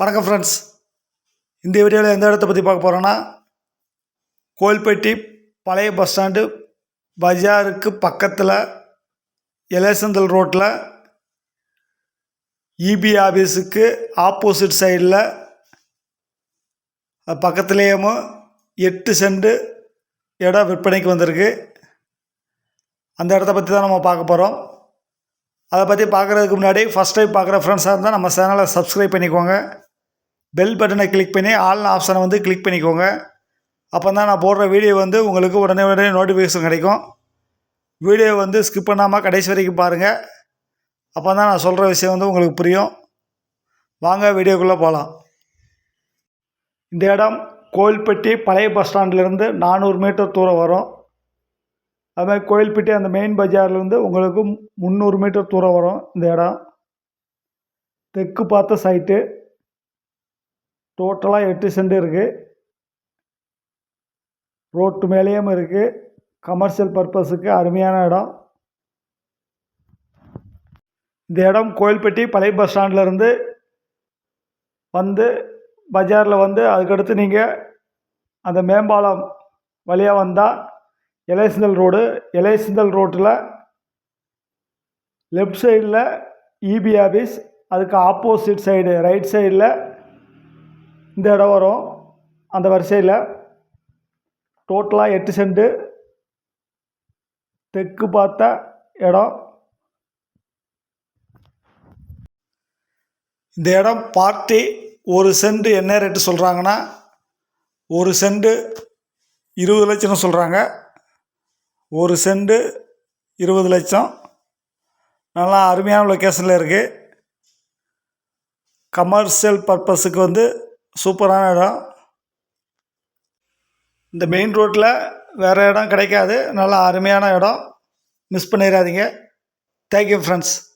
வணக்கம் ஃப்ரெண்ட்ஸ் இந்த வீடியோவில் எந்த இடத்த பற்றி பார்க்க போகிறோன்னா கோயில்பட்டி பழைய பஸ் ஸ்டாண்டு பஜாருக்கு பக்கத்தில் எலேசந்தல் ரோட்டில் இபி ஆஃபீஸுக்கு ஆப்போசிட் சைடில் பக்கத்துலேயும் எட்டு சென்ட் இடம் விற்பனைக்கு வந்திருக்கு. அந்த இடத்த பற்றி தான் நம்ம பார்க்க போகிறோம் அதை பற்றி பார்க்குறதுக்கு முன்னாடி ஃபஸ்ட் டைம் பார்க்குற ஃப்ரெண்ட்ஸாக இருந்தால் நம்ம சேனலை சப்ஸ்கிரைப் பண்ணிக்கோங்க. பெல் பட்டனை கிளிக் பண்ணி ஆல் ஆப்ஷனை வந்து கிளிக் பண்ணிக்கோங்க. அப்போ தான் நான் போடுற வீடியோ வந்து உங்களுக்கு உடனே உடனே நோட்டிஃபிகேஷன் கிடைக்கும். வீடியோ வந்து ஸ்கிப் பண்ணாமல் கடைசி வரைக்கும் பாருங்கள் அப்போ தான் நான் சொல்கிற விஷயம் வந்து உங்களுக்கு புரியும். வாங்க வீடியோக்குள்ளே போகலாம் இந்த இடம் கோயில்பட்டி பழைய பஸ் ஸ்டாண்ட்லேருந்து நானூறு மீட்டர் தூரம் வரும். அதுமாதிரி கோயில்பட்டி அந்த மெயின் பஜார்லேருந்து உங்களுக்கு முந்நூறு மீட்டர் தூரம் வரும் இந்த இடம். தெற்கு பார்த்த சைட்டு டோட்டலாக எட்டு சென்ட் இருக்குது ரோட்டு மேலேயும் இருக்குது கமர்ஷியல் பர்பஸுக்கு அருமையான இடம். இந்த இடம் கோயில்பட்டி பழைய பஸ் ஸ்டாண்ட்லேருந்து வந்து பஜாரில் வந்து அதுக்கடுத்து நீங்கள் அந்த மேம்பாலம் வழியாக வந்தால் எலேசந்தல் ரோடு. எலேசந்தல் ரோட்டில் லெஃப்ட் சைடில் இபி ஆஃபீஸ் அதுக்கு ஆப்போசிட் சைடு ரைட் சைடில் இந்த இடம் வரும். அந்த வரிசையில் டோட்டலாக எட்டு சென்ட்டு தெற்கு பார்த்த இடம். இந்த இடம் பார்ட்டி ஒரு சென்ட் என்ன ரேட்டு சொல்கிறாங்கன்னா ஒரு செண்டு இருபது லட்சம்னு சொல்கிறாங்க ஒரு சென்ட்டு இருபது லட்சம். நல்லா அருமையான லொக்கேஷனில் இருக்குது கமர்ஷியல் பர்பஸுக்கு வந்து சூப்பரான இடம். இந்த மெயின் ரோட்டில் வேறு இடம் கிடைக்காது. நல்லா அருமையான இடம். மிஸ் பண்ணிடாதீங்க. Thank you friends